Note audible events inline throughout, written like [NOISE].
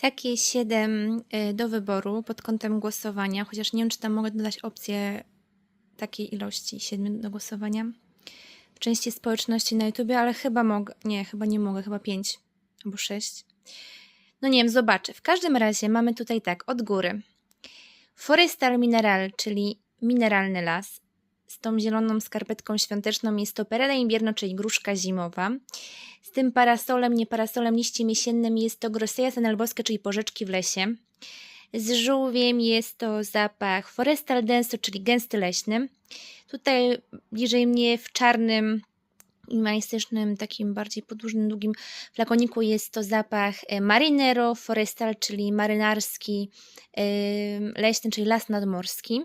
Takie 7 y, do wyboru pod kątem głosowania, chociaż nie wiem, czy tam mogę dodać opcję takiej ilości 7 do głosowania w części społeczności na YouTube, ale chyba mogę, nie, chyba nie mogę, chyba 5 albo 6. No nie wiem, zobaczę. W każdym razie mamy tutaj tak, od góry. Forestal Mineral, czyli mineralny las. Z tą zieloną skarpetką świąteczną jest to perela imbierno, czyli gruszka zimowa. Z tym parasolem, nie parasolem, liściem jesiennym jest to grosseja senalboskie, czyli porzeczki w lesie. Z żółwiem jest to zapach forestal denso, czyli gęsty leśny. Tutaj bliżej mnie w czarnym i majestycznym, takim bardziej podłużnym, długim flakoniku jest to zapach e, marinero forestal, czyli marynarski, e, leśny, czyli las nadmorski.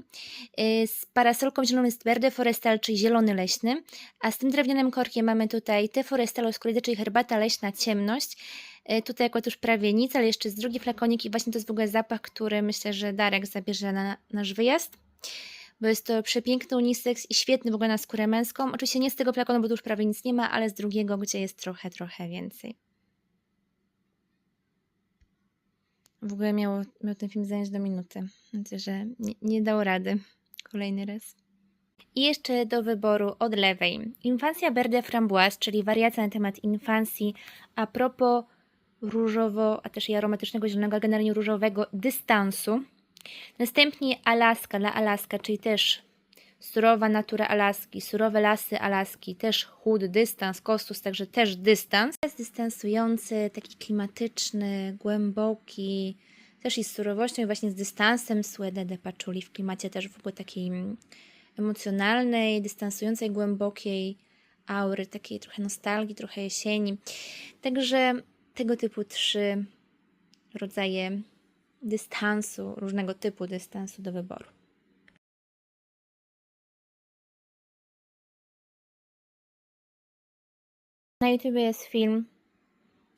E, Z parasolką zieloną jest verde forestal, czyli zielony leśny, a z tym drewnianym korkiem mamy tutaj te forestal oscurite, czyli herbata leśna ciemność. Tutaj akurat już prawie nic, ale jeszcze z drugi flakonik i właśnie to jest w ogóle zapach, który myślę, że Darek zabierze na nasz wyjazd bo jest to przepiękny unisex i świetny w ogóle na skórę męską. Oczywiście nie z tego flakonu, bo tu już prawie nic nie ma, ale z drugiego, gdzie jest trochę, trochę więcej. W ogóle miał, miał ten film zająć do minuty. Myślę, że nie, nie dał rady. Kolejny raz. I jeszcze do wyboru od lewej. Infancja Berde Framboise, czyli wariacja na temat infancji a propos różowo, a też i aromatycznego zielonego, generalnie różowego dystansu. Następnie Alaska dla Alaska, czyli też surowa natura Alaski, surowe lasy Alaski, też chód, dystans, kostus, także też dystans. Jest dystansujący, taki klimatyczny, głęboki, też i z surowością i właśnie z dystansem Suede de w klimacie też w ogóle takiej mm, emocjonalnej, dystansującej, głębokiej aury, takiej trochę nostalgii, trochę jesieni. Także tego typu trzy rodzaje dystansu, różnego typu dystansu do wyboru. Na YouTube jest film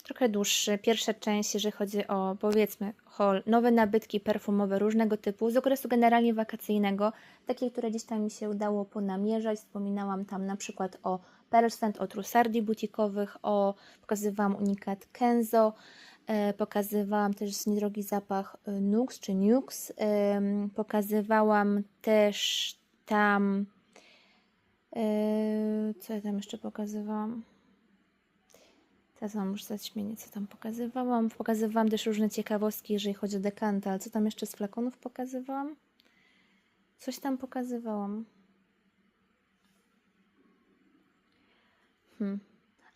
trochę dłuższy, pierwsza część, jeżeli chodzi o powiedzmy haul, nowe nabytki perfumowe różnego typu z okresu generalnie wakacyjnego, takie, które gdzieś tam mi się udało ponamierzać. Wspominałam tam na przykład o Perlstand, o Trussardi butikowych, o pokazywałam unikat Kenzo, pokazywałam też niedrogi zapach e, Nux czy Nux. Pokazywałam też tam. e, Co ja tam jeszcze pokazywałam? Teraz mam już zaćmienie, co tam pokazywałam. Pokazywałam też różne ciekawostki, jeżeli chodzi o dekanta, ale co tam jeszcze z flakonów pokazywałam? Coś tam pokazywałam. Hmm.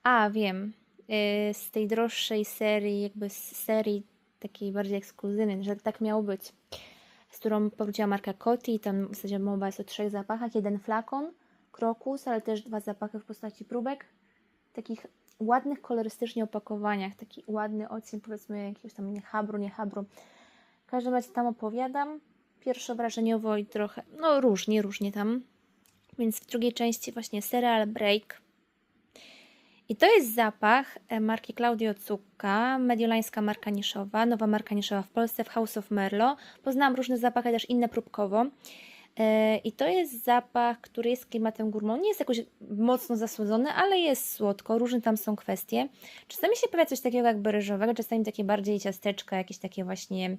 A, wiem. Y, z tej droższej serii, jakby z serii takiej bardziej ekskluzywnej, że tak miało być, z którą powróciła marka Coty, tam w zasadzie mowa jest o trzech zapachach, jeden flakon, krokus, ale też dwa zapachy w postaci próbek, takich ładnych kolorystycznie opakowaniach, taki ładny odcień powiedzmy jakiegoś tam nie habru, nie habru. W każdym razie tam opowiadam, pierwszowrażeniowo i trochę, no różnie, różnie tam. Więc w drugiej części właśnie Cereal Break, i to jest zapach e, marki Claudio Zucca, mediolańska marka niszowa, nowa marka niszowa w Polsce, w House of Merlo. Poznałam różne zapachy, też inne próbkowo. E, I to jest zapach, który jest klimatem górmą. Nie jest jakoś mocno zasłodzony, ale jest słodko. Różne tam są kwestie. Czasami się pojawia coś takiego jak ryżowego, czasami takie bardziej ciasteczka, jakieś takie właśnie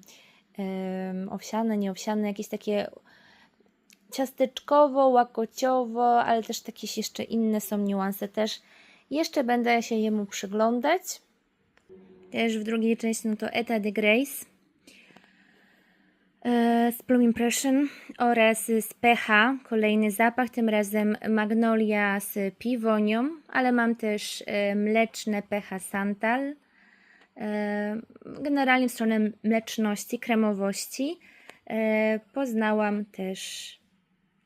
um, owsiane, nieowsiane, jakieś takie ciasteczkowo, łakociowo, ale też jakieś jeszcze inne są niuanse też. Jeszcze będę się jemu przyglądać. Też w drugiej części no to Eta de Grace e, z Plum Impression oraz z PH, kolejny zapach, tym razem Magnolia z piwonią, ale mam też e, mleczne PH Santal. E, Generalnie w stronę mleczności, kremowości. Poznałam też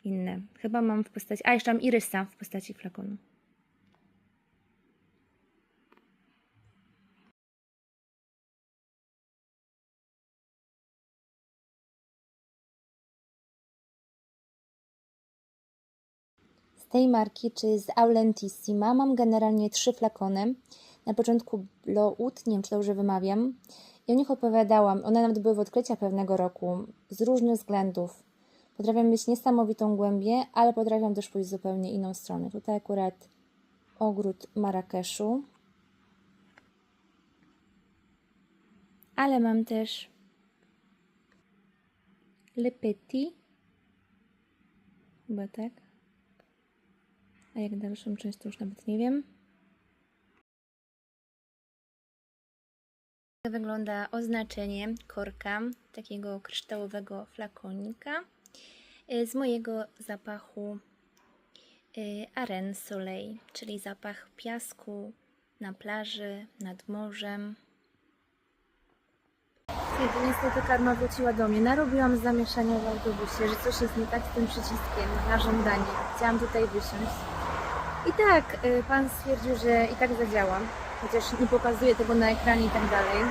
inne. Chyba mam w postaci. A jeszcze mam irysa w postaci flakonu. Tej marki, czy z Aulentissima. Mam generalnie trzy flakony. Na początku Blowood, nie wiem czy dobrze wymawiam, i o nich opowiadałam. One nawet były w odkrycia pewnego roku, z różnych względów. Potrafią mieć niesamowitą głębię, ale potrafią też pójść w zupełnie inną stronę. Tutaj akurat ogród Marrakeszu. Ale mam też Le Petit. Chyba tak. A jak dalszą część to już nawet nie wiem. Tak wygląda oznaczenie korka takiego kryształowego flakonika y, z mojego zapachu y, Aren Soleil, czyli zapach piasku na plaży, nad morzem. Kiedy niestety karma wróciła do mnie, narobiłam zamieszania w autobusie, że coś jest nie tak z tym przyciskiem na żądanie. Chciałam tutaj wysiąść. I tak, y, pan stwierdził, że i tak zadziała, chociaż nie pokazuje tego na ekranie i tak dalej.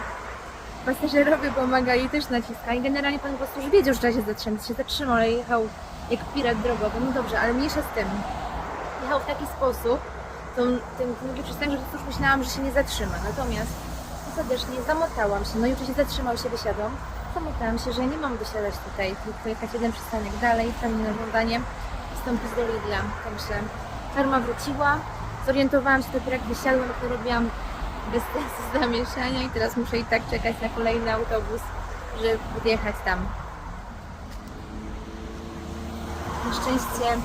Pasażerowie pomagali, też naciskali. Generalnie pan po prostu już wiedział, że trzeba się zatrzymać. Się zatrzymał, ale jechał jak pirat drogowy. No dobrze, ale mniejsza z tym. Jechał w taki sposób, to tym drugi przystanek, że już myślałam, że się nie zatrzyma. Natomiast ostatecznie zamotałam się. No i oczywiście zatrzymał się, wysiadłam. Zamotałam się, że nie mam wysiadać tutaj, tylko jechać jeden przystanek dalej, tam na żądanie wstąpić do Lidla. Także karma wróciła. Zorientowałam się dopiero jak wysiadłam, to robiłam bez sensu [LAUGHS] zamieszania i teraz muszę i tak czekać na kolejny autobus, żeby podjechać tam. Na szczęście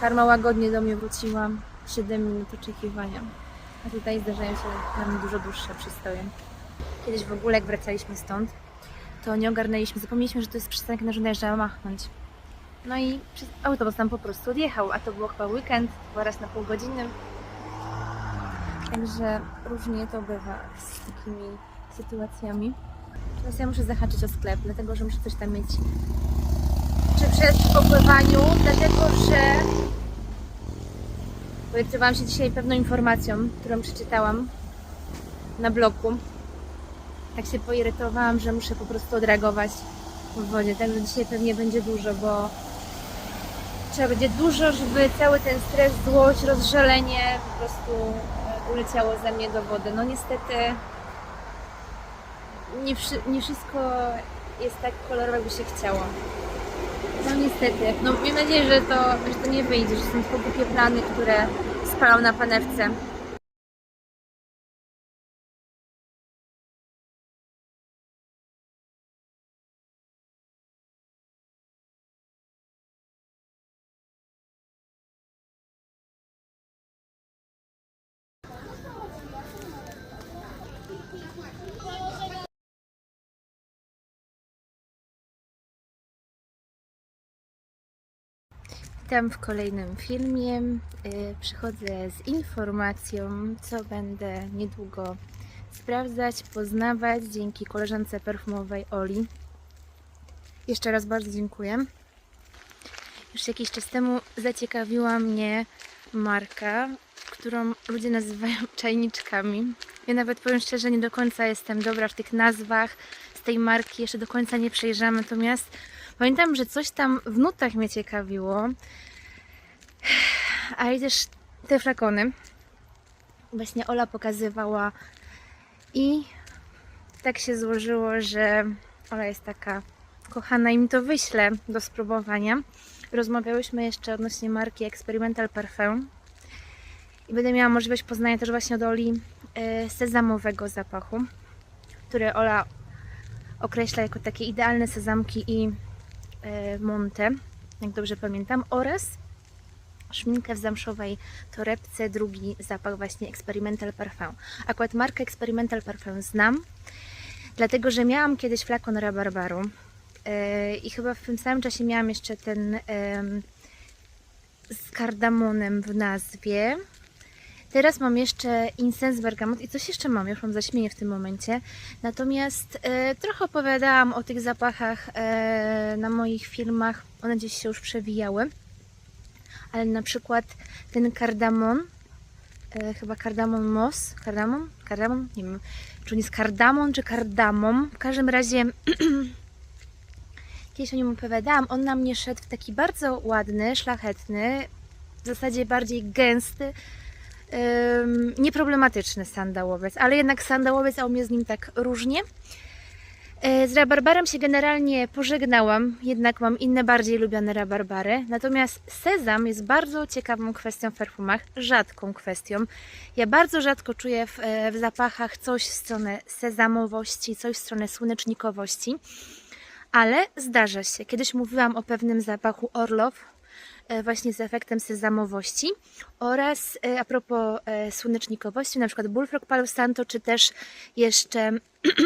karma łagodnie do mnie wróciła. 7 minut oczekiwania. A tutaj zdarzają się mnie dużo dłuższe przystoje. Kiedyś w ogóle jak wracaliśmy stąd, to nie ogarnęliśmy, zapomnieliśmy, że to jest przystanek na żądanie, trzeba machnąć. No i autobus tam po prostu odjechał, a to było chyba weekend, chyba raz na pół godziny. Także różnie to bywa z takimi sytuacjami. Teraz ja muszę zahaczyć o sklep, dlatego że muszę coś tam mieć. Czy przed opływaniu, dlatego że pointeresowałam się dzisiaj pewną informacją, którą przeczytałam na blogu. Tak się poirytowałam, że muszę po prostu odreagować w wodzie. Także dzisiaj pewnie będzie dużo, bo trzeba będzie dużo, żeby cały ten stres, złość, rozżalenie po prostu e, uleciało ze mnie do wody. No niestety nie, nie wszystko jest tak kolorowe, jakby się chciało. No niestety. No mam nadzieję, że to, że to nie wyjdzie, że są tylko głupie plany, które spalą na panewce. Witam w kolejnym filmie. Y, Przychodzę z informacją, co będę niedługo sprawdzać, poznawać dzięki koleżance perfumowej Oli. Jeszcze raz bardzo dziękuję. Już jakiś czas temu zaciekawiła mnie marka, którą ludzie nazywają [LAUGHS] czajniczkami. Ja nawet powiem szczerze, nie do końca jestem dobra w tych nazwach z tej marki, jeszcze do końca nie przejrzałam, natomiast pamiętam, że coś tam w nutach mnie ciekawiło, a i też te flakony. Właśnie Ola pokazywała i tak się złożyło, że Ola jest taka kochana i mi to wyślę do spróbowania. Rozmawiałyśmy jeszcze odnośnie marki Experimental Parfum i będę miała możliwość poznania też właśnie od Oli e, sezamowego zapachu, który Ola określa jako takie idealne sezamki i monte, jak dobrze pamiętam, oraz szminkę w zamszowej torebce, drugi zapach właśnie Experimental Parfum. Akurat markę Experimental Parfum znam, dlatego że miałam kiedyś flakon rabarbaru yy, i chyba w tym samym czasie miałam jeszcze ten z kardamonem w nazwie. Teraz mam jeszcze Incense Bergamot i coś jeszcze mam, już mam zaśmienie w tym momencie. Natomiast e, trochę opowiadałam o tych zapachach e, na moich filmach, one gdzieś się już przewijały. Ale na przykład ten kardamon, e, chyba kardamon moss, kardamon, kardamon, nie wiem, czy on jest kardamon, czy kardamom. W każdym razie [CLEARS THROAT] kiedyś o nim opowiadałam, on na mnie szedł w taki bardzo ładny, szlachetny, w zasadzie bardziej gęsty, nieproblematyczny sandałowiec, ale jednak sandałowiec, a u mnie z nim tak różnie. E, Z rabarbarem się generalnie pożegnałam, jednak mam inne bardziej lubione rabarbary. Natomiast sezam jest bardzo ciekawą kwestią w perfumach, rzadką kwestią. Ja bardzo rzadko czuję w, e, w zapachach coś w stronę sezamowości, coś w stronę słonecznikowości, ale zdarza się. Kiedyś mówiłam o pewnym zapachu Orlow, właśnie z efektem sezamowości oraz e, a propos e, słonecznikowości, na przykład Bullfrog Palo Santo, czy też jeszcze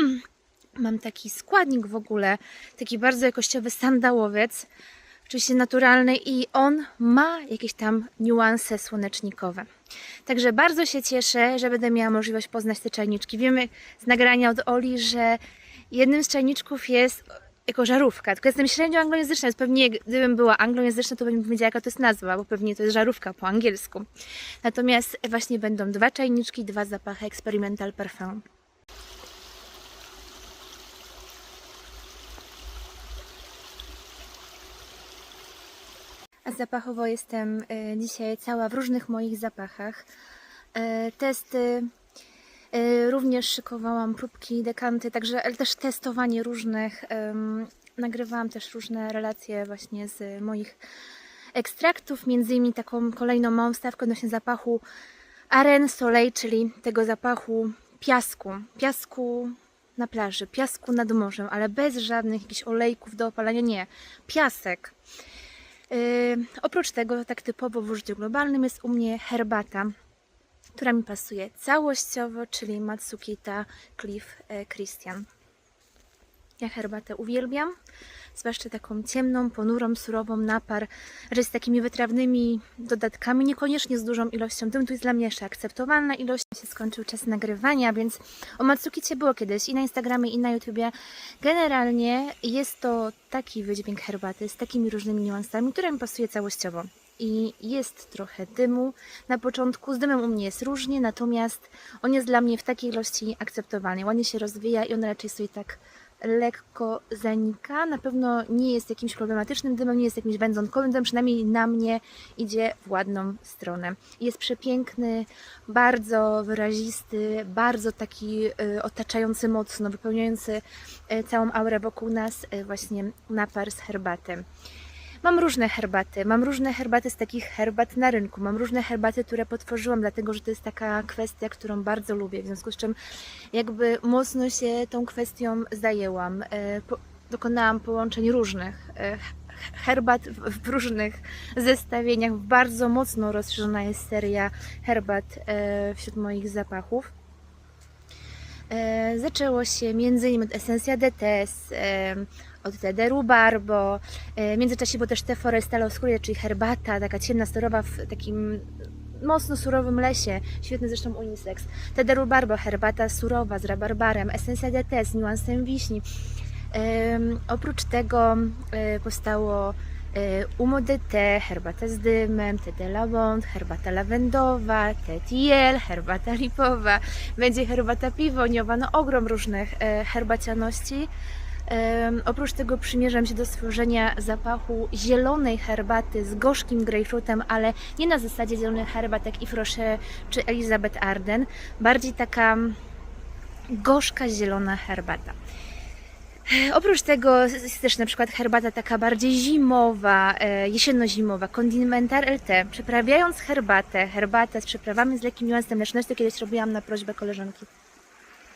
[CLEARS THROAT] mam taki składnik w ogóle, taki bardzo jakościowy sandałowiec, oczywiście naturalny i on ma jakieś tam niuanse słonecznikowe. Także bardzo się cieszę, że będę miała możliwość poznać te czajniczki. Wiemy z nagrania od Oli, że jednym z czajniczków jest jako żarówka, tylko jestem średnio anglojęzyczna, więc pewnie gdybym była anglojęzyczna, to bym wiedziała jaka to jest nazwa, bo pewnie to jest żarówka po angielsku. Natomiast właśnie będą dwa czajniczki, dwa zapachy Experimental Parfum. A zapachowo jestem e, dzisiaj cała w różnych moich zapachach. E, Testy, również szykowałam próbki, dekanty, także też testowanie różnych. Nagrywałam też różne relacje właśnie z moich ekstraktów, między innymi taką kolejną małą wstawkę odnośnie zapachu Aren Soleil, czyli tego zapachu piasku, piasku na plaży, piasku nad morzem, ale bez żadnych jakichś olejków do opalania, nie, piasek. Yy, oprócz tego, tak typowo w użyciu globalnym jest u mnie herbata, która mi pasuje całościowo, czyli Matsukita Cliff e, Christian. Ja herbatę uwielbiam, zwłaszcza taką ciemną, ponurą, surową, napar, że z takimi wytrawnymi dodatkami, niekoniecznie z dużą ilością dymu. To jest dla mnie jeszcze akceptowalna ilość. Się skończył czas nagrywania, więc o Matsukicie było kiedyś i na Instagramie, i na YouTubie. Generalnie jest to taki wydźwięk herbaty z takimi różnymi niuansami, które mi pasuje całościowo. I jest trochę dymu na początku. Z dymem u mnie jest różnie, natomiast on jest dla mnie w takiej ilości akceptowalny. Ładnie się rozwija i on raczej sobie tak lekko zanika. Na pewno nie jest jakimś problematycznym dymem, nie jest jakimś wędzonkowym dymem, przynajmniej na mnie idzie w ładną stronę. Jest przepiękny, bardzo wyrazisty, bardzo taki y, otaczający mocno, wypełniający y, całą aurę wokół nas y, właśnie napar z herbaty. Mam różne herbaty. Mam różne herbaty z takich herbat na rynku. Mam różne herbaty, które potworzyłam, dlatego że to jest taka kwestia, którą bardzo lubię. W związku z czym jakby mocno się tą kwestią zajęłam. E, dokonałam połączeń różnych e, herbat w, w różnych zestawieniach. Bardzo mocno rozszerzona jest seria herbat e, wśród moich zapachów. E, Zaczęło się innymi od Essencja Detes, e, od Tederu Barbo, e, w międzyczasie było też te Forestalo Oscura, czyli herbata, taka ciemna, sterowa w takim mocno surowym lesie, świetny zresztą unisex. Tederu Barbo, herbata surowa z rabarbarem, Essencja Detes z niuansem wiśni. Oprócz tego powstało e, Umo de Te, herbata z dymem, Te de lavande, herbata lawendowa, Te tiel, herbata lipowa, będzie herbata piwoniowa, no ogrom różnych e, herbacianości. Em, oprócz tego przymierzam się do stworzenia zapachu zielonej herbaty z gorzkim grejpfrutem, ale nie na zasadzie zielonych herbat jak Yves czy Elizabeth Arden, bardziej taka gorzka zielona herbata. E, Oprócz tego jest też na przykład herbata taka bardziej zimowa, e, jesienno-zimowa, Condimentar LT. Przeprawiając herbatę, herbatę z przyprawami z lekkim niuansem mleczności, kiedyś robiłam na prośbę koleżanki.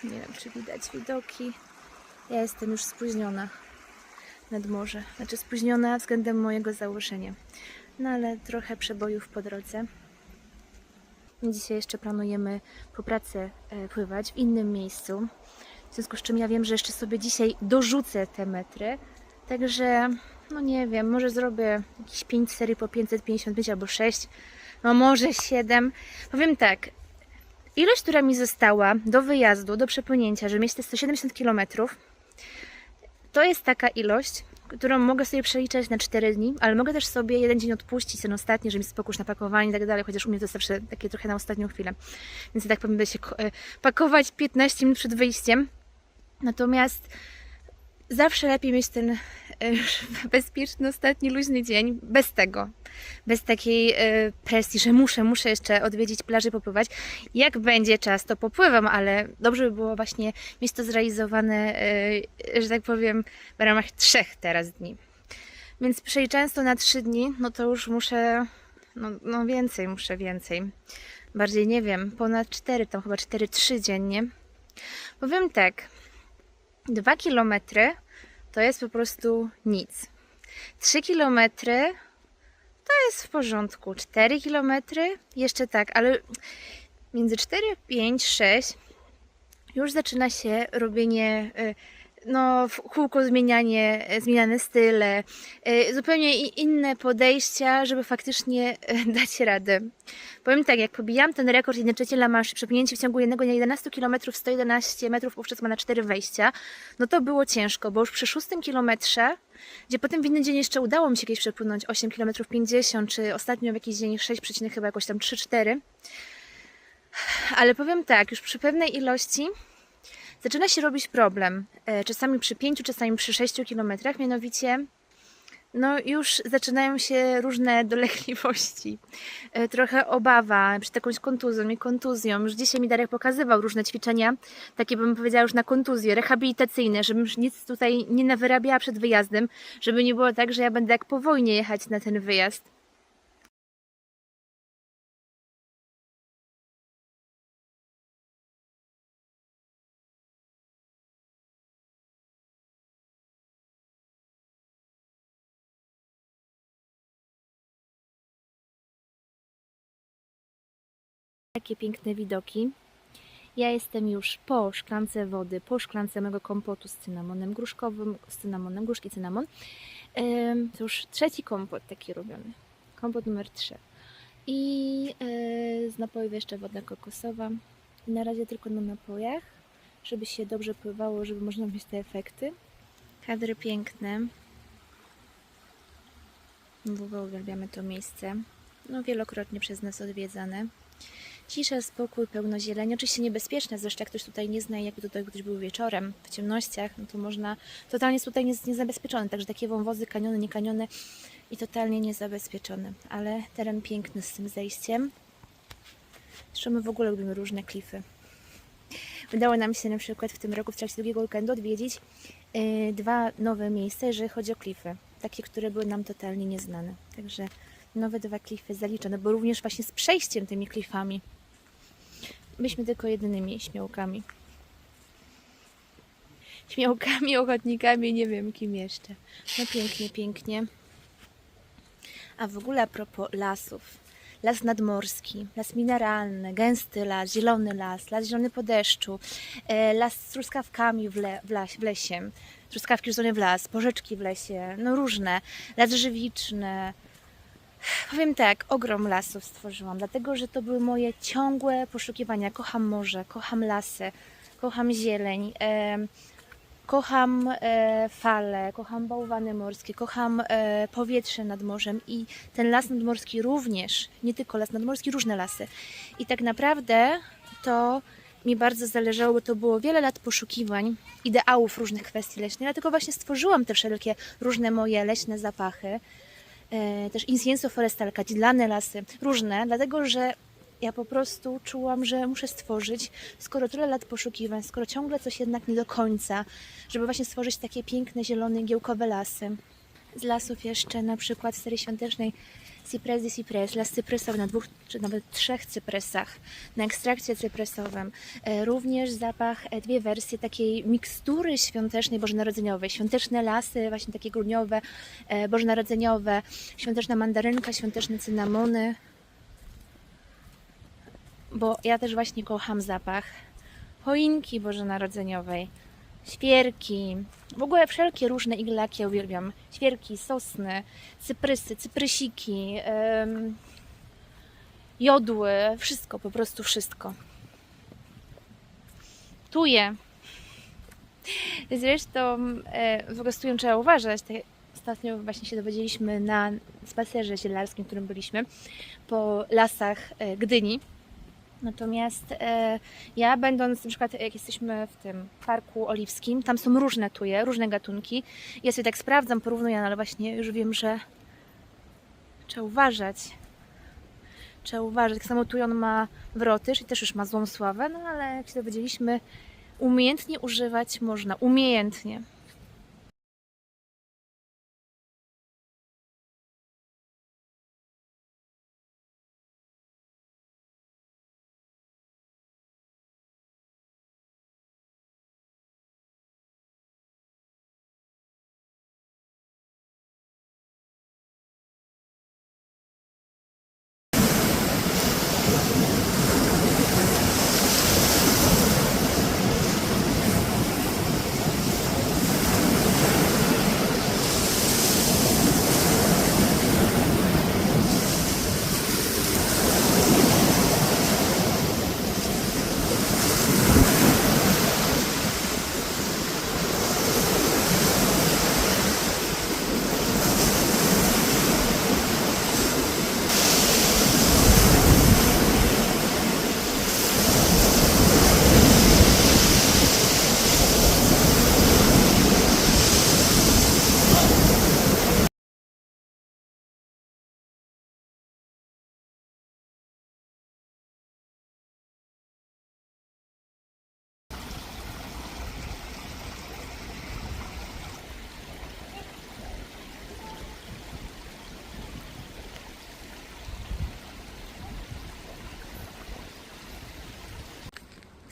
Nie wiem, czy widać widoki. Ja jestem już spóźniona nad morze. Znaczy spóźniona względem mojego założenia. No ale trochę przebojów po drodze. Dzisiaj jeszcze planujemy po pracy e, pływać w innym miejscu. W związku z czym ja wiem, że jeszcze sobie dzisiaj dorzucę te metry. Także, no nie wiem, może zrobię jakieś 5 serii po 555 albo 6, no może 7. Powiem tak, ilość, która mi została do wyjazdu, do przepłynięcia, żeby mieć te 170 km, to jest taka ilość, którą mogę sobie przeliczać na 4 dni, ale mogę też sobie jeden dzień odpuścić, ten ostatni, żeby mi spokój na pakowanie i tak dalej, chociaż u mnie to zawsze takie trochę na ostatnią chwilę. Więc ja tak powiem, będę się e, pakować 15 minut przed wyjściem. Natomiast zawsze lepiej mieć ten e, [LAUGHS] bezpieczny, ostatni, luźny dzień bez tego. Bez takiej e, presji, że muszę, muszę jeszcze odwiedzić plażę, popływać. Jak będzie czas, to popływam, ale dobrze by było właśnie mieć to zrealizowane, e, że tak powiem, w ramach trzech teraz dni. Więc przeliczając to na trzy dni, no to już muszę, no, no więcej, muszę więcej. Bardziej nie wiem, ponad cztery, tam chyba cztery, trzy dziennie. Powiem tak, dwa kilometry to jest po prostu nic. 3 kilometry to jest w porządku. 4 kilometry jeszcze tak, ale między 4, 5, 6 już zaczyna się robienie y, no, w kółko zmienianie, e, zmieniane style, e, zupełnie inne podejścia, żeby faktycznie e, [LAUGHS] dać radę. Powiem tak, jak pobijam ten rekord jednocześnie La Manche, przepłynięcie w ciągu jednego dnia 11 km 111 metrów wówczas ma na 4 wejścia, no to było ciężko, bo już przy szóstym kilometrze, gdzie potem w inny dzień jeszcze udało mi się kiedyś przepłynąć 8 km 50, czy ostatnio w jakiś dzień 6, przecinek chyba jakoś tam 3-4, ale powiem tak, już przy pewnej ilości zaczyna się robić problem. E, Czasami przy 5, czasami przy 6 kilometrach, mianowicie no już zaczynają się różne [LAUGHS] dolegliwości. E, Trochę obawa przed jakąś kontuzją i kontuzją. Już dzisiaj mi Darek pokazywał różne ćwiczenia, takie bym powiedziała już na kontuzję, rehabilitacyjne, żebym już nic tutaj nie nawyrabiała przed wyjazdem, żeby nie było tak, że ja będę jak po wojnie jechać na ten wyjazd. Jakie piękne widoki. Ja jestem już po szklance wody, po szklance mego kompotu z cynamonem gruszkowym, z cynamonem, gruszki cynamon. To już trzeci kompot taki robiony. Kompot numer 3. I e, z napojów jeszcze woda kokosowa. Na razie tylko na napojach, żeby się dobrze pływało, żeby można mieć te efekty. Kadry piękne. W ogóle uwielbiamy to miejsce. No, wielokrotnie przez nas odwiedzane. Cisza, spokój, pełno zieleni. Oczywiście niebezpieczne, zresztą jak ktoś tutaj nie zna, jakby tutaj ktoś był wieczorem, w ciemnościach, no to można, totalnie jest tutaj niez- niezabezpieczone, także takie wąwozy, kaniony, nie kaniony i totalnie niezabezpieczone, ale teren piękny z tym zejściem. Zresztą my w ogóle lubimy różne klify. Udało nam się na przykład w tym roku w trakcie drugiego weekendu odwiedzić yy, dwa nowe miejsca, jeżeli chodzi o klify. Takie, które były nam totalnie nieznane. Także nowe dwa klify zaliczone, bo również właśnie z przejściem tymi klifami. Myśmy tylko jedynymi śmiałkami. Śmiałkami, ochotnikami, nie wiem kim jeszcze. No pięknie, pięknie. A w ogóle a propos lasów. Las nadmorski, las mineralny, gęsty las, zielony las, las zielony po deszczu, e, las z truskawkami w, le, w, las, w lesie, truskawki rzucone w las, porzeczki w lesie, no różne, las żywiczny, Powiem tak, ogrom lasów stworzyłam, dlatego że to były moje ciągłe poszukiwania. Kocham morze, kocham lasy, kocham zieleń, em, kocham e, fale, kocham bałwany morskie, kocham e, powietrze nad morzem i ten las nadmorski również, nie tylko las nadmorski, różne lasy. I tak naprawdę to mi bardzo zależało, bo to było wiele lat poszukiwań, ideałów różnych kwestii leśnych, dlatego właśnie stworzyłam te wszelkie różne moje leśne zapachy e, też incienso forestal, kadzidlane lasy, różne, dlatego że ja po prostu czułam, że muszę stworzyć, skoro tyle lat poszukiwań, skoro ciągle coś jednak nie do końca, żeby właśnie stworzyć takie piękne, zielone, giełkowe lasy. Z lasów jeszcze na przykład serii świątecznej Cypress de Cypress, las cyprysowy na dwóch czy nawet trzech cyprysach, na ekstrakcie cyprysowym. E, Również zapach, e, dwie wersje takiej mikstury świątecznej, bożonarodzeniowej. Świąteczne lasy, właśnie takie grudniowe, e, bożonarodzeniowe, świąteczna mandarynka, świąteczne cynamony. Bo ja też właśnie kocham zapach choinki bożonarodzeniowej, świerki, w ogóle wszelkie różne iglaki ja uwielbiam. Świerki, sosny, cyprysy, cyprysiki, em, jodły, wszystko, po prostu wszystko. Tuje. Zresztą e, w ogóle z tujem trzeba uważać. Tak, ostatnio właśnie się dowiedzieliśmy na spacerze zielarskim, w którym byliśmy, po lasach e, Gdyni. Natomiast e, ja będąc, na przykład jak jesteśmy w tym parku oliwskim, tam są różne tuje, różne gatunki. Ja sobie tak sprawdzam, porównuję, no ale właśnie już wiem, że trzeba uważać. Trzeba uważać. Tak samo tujon ma wrotyż i też już ma złą sławę, no ale jak się dowiedzieliśmy, umiejętnie używać można. Umiejętnie.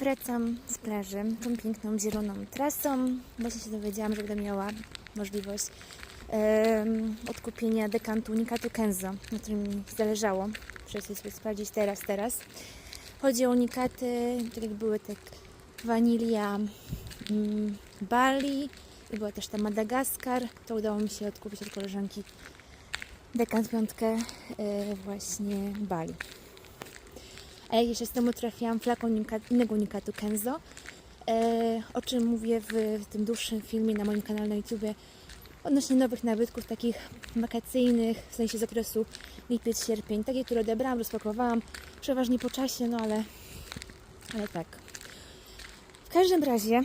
Wracam z plaży tą piękną zieloną trasą. Właśnie się dowiedziałam, że będę miała możliwość em, odkupienia dekantu Unikatu Kenzo, na którym mi zależało. Muszę sobie sprawdzić teraz, teraz. Chodzi o unikaty, tak jak były tak wanilia mm, Bali i była też ta Madagaskar. To udało mi się odkupić od koleżanki dekant piątkę e, właśnie Bali. Jeszcze z temu trafiłam flakon unika- innego unikatu Kenzo, e, o czym mówię w, tym dłuższym filmie na moim kanale na YouTubie odnośnie nowych nabytków takich wakacyjnych, w sensie z okresu lipiec-sierpień. Takie, które odebrałam, rozpakowałam, przeważnie po czasie, no ale, ale tak. W każdym razie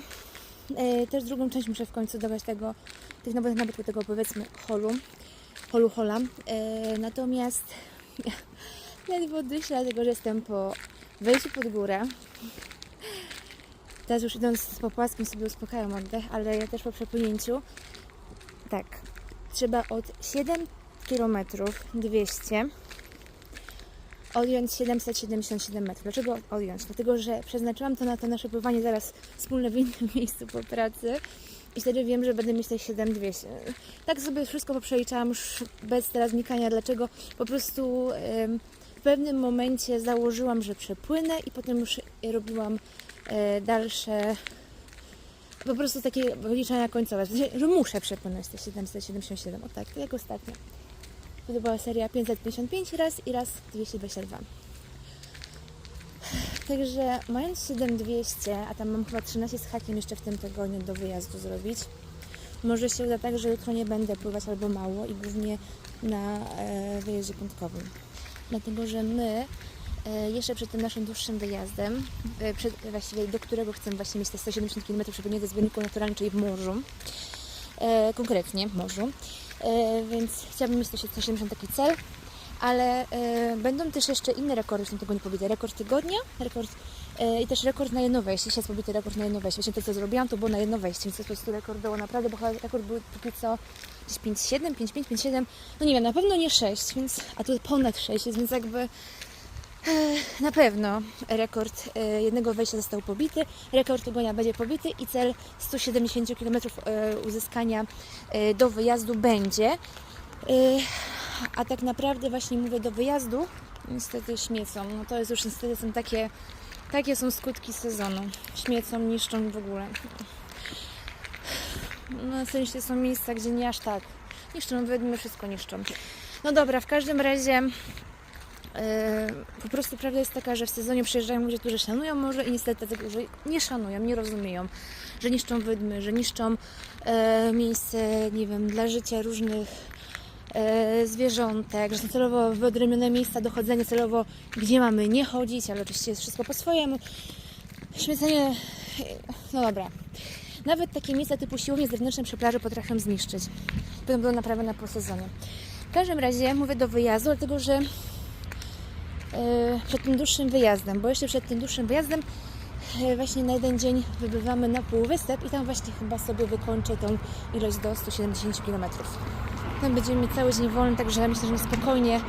e, też drugą część muszę w końcu dawać tego, tych nowych nabytków, tego powiedzmy holu, holu hola. E, natomiast ledwo dyszę, dlatego że jestem po wejściu pod górę. Teraz już idąc po płaskim sobie uspokajam oddech, ale ja też po przepłynięciu. Tak, trzeba od 7 km 200 odjąć 777 metrów. Dlaczego odjąć? Dlatego, że przeznaczyłam to na to nasze pływanie zaraz wspólne w innym [LAUGHS] miejscu po pracy i wtedy wiem, że będę mieć te 7200. Tak sobie wszystko poprzeliczałam już bez teraz wnikania, dlaczego po prostu w pewnym momencie założyłam, że przepłynę i potem już robiłam e, dalsze po prostu takie wyliczenia końcowe, że muszę przepłynąć te 777, o tak, jak ostatnio. To była seria 555 raz i raz 222. Także mając 7200, a tam mam chyba 13 z hakiem jeszcze w tym tygodniu do wyjazdu zrobić, może się uda tak, że jutro nie będę pływać albo mało i głównie na e, wyjeździe piątkowym. Dlatego, że my e, jeszcze przed tym naszym dłuższym wyjazdem, e, przed, właściwie do którego chcemy właśnie mieć te 170 km przepłynięte z wyniku naturalnym, czyli w morzu, e, konkretnie w morzu, więc chciałabym mieć te 170 taki cel, ale będą też jeszcze inne rekordy w tym tygodniu pobite. Rekord tygodnia, rekord i też rekord na jedno wejście. Jest pobity rekord na jedno wejście. Właśnie to, co zrobiłam, to było na jedno wejście, więc to jest po prostu rekord było naprawdę, bo rekord był póki co 5,7, 5,5, 5,7, no nie wiem, na pewno nie 6, więc, a tu ponad 6 jest, więc jakby e, na pewno rekord e, jednego wejścia został pobity, rekord tygodnia będzie pobity i cel 170 km e, uzyskania do wyjazdu będzie. A tak naprawdę właśnie mówię do wyjazdu, niestety śmiecą. No to jest już niestety są takie, takie są skutki sezonu. Śmiecą, niszczą w ogóle. No w sensie są miejsca, gdzie nie aż tak. Niszczą, wydmy wszystko niszczą. No dobra, w każdym razie e, po prostu prawda jest taka, że w sezonie przyjeżdżają ludzie, którzy szanują morze i niestety tacy, którzy nie szanują, nie rozumieją, że niszczą wydmy, że niszczą e, miejsce, nie wiem, dla życia różnych e, zwierzątek, że są celowo wyodrębnione miejsca do chodzenia, celowo gdzie mamy nie chodzić, ale oczywiście jest wszystko po swojemu. Śmiecenie, no dobra. Nawet takie miejsca typu siłownie zewnętrzne przy plaży potrafią zniszczyć. Potem będą naprawione po sezonie. W każdym razie mówię do wyjazdu, dlatego że e, przed tym dłuższym wyjazdem, bo jeszcze przed tym dłuższym wyjazdem e, właśnie na jeden dzień wybywamy na półwysep i tam właśnie chyba sobie wykończę tą ilość do 170 km. Tam będziemy mieć cały dzień wolny, także myślę, że spokojnie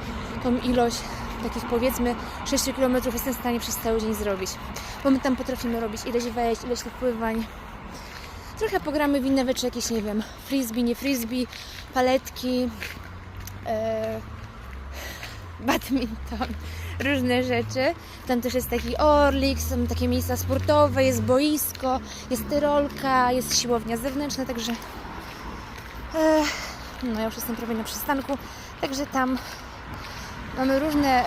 tą ilość takich powiedzmy 6 km jestem w stanie przez cały dzień zrobić. Bo my tam potrafimy robić ileś wejść, ileś pływań. Trochę pogramy w inne rzeczy, jakieś nie wiem, frisbee, nie frisbee, paletki, e, badminton, różne rzeczy. Tam też jest taki orlik, są takie miejsca sportowe, jest boisko, jest tyrolka, jest siłownia zewnętrzna, także e, no ja już jestem prawie na przystanku, także tam mamy różne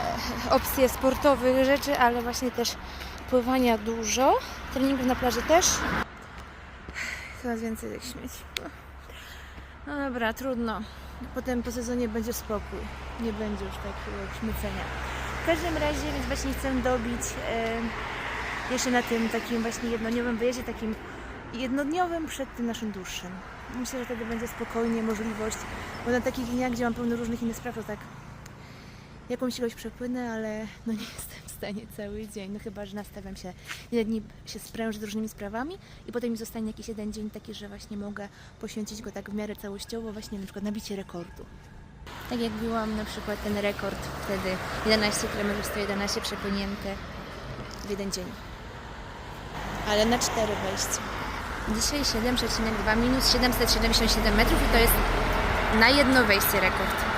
opcje sportowych rzeczy, ale właśnie też pływania dużo, treningów na plaży też. Coraz więcej tych śmieci. No dobra, trudno. Potem po sezonie będzie spokój. Nie będzie już takiego śmiecenia. W każdym razie, więc właśnie chcę dobić e, jeszcze na tym takim właśnie jednodniowym wyjeździe, takim jednodniowym przed tym naszym dłuższym. Myślę, że wtedy będzie spokojnie możliwość, bo na takich dniach, gdzie mam pełno różnych innych spraw, to tak jakąś ilość przepłynę, ale no nie jestem w stanie cały dzień. No chyba, że nastawiam się, ile dni się sprężę z różnymi sprawami i potem mi zostanie jakiś jeden dzień taki, że właśnie mogę poświęcić go tak w miarę całościowo, właśnie na przykład nabicie rekordu. Tak jak biłam na przykład ten rekord wtedy 11 km 111 przepłynięte w jeden dzień. Ale na cztery wejścia. Dzisiaj 7,2 minus 777 metrów i to jest na jedno wejście rekord.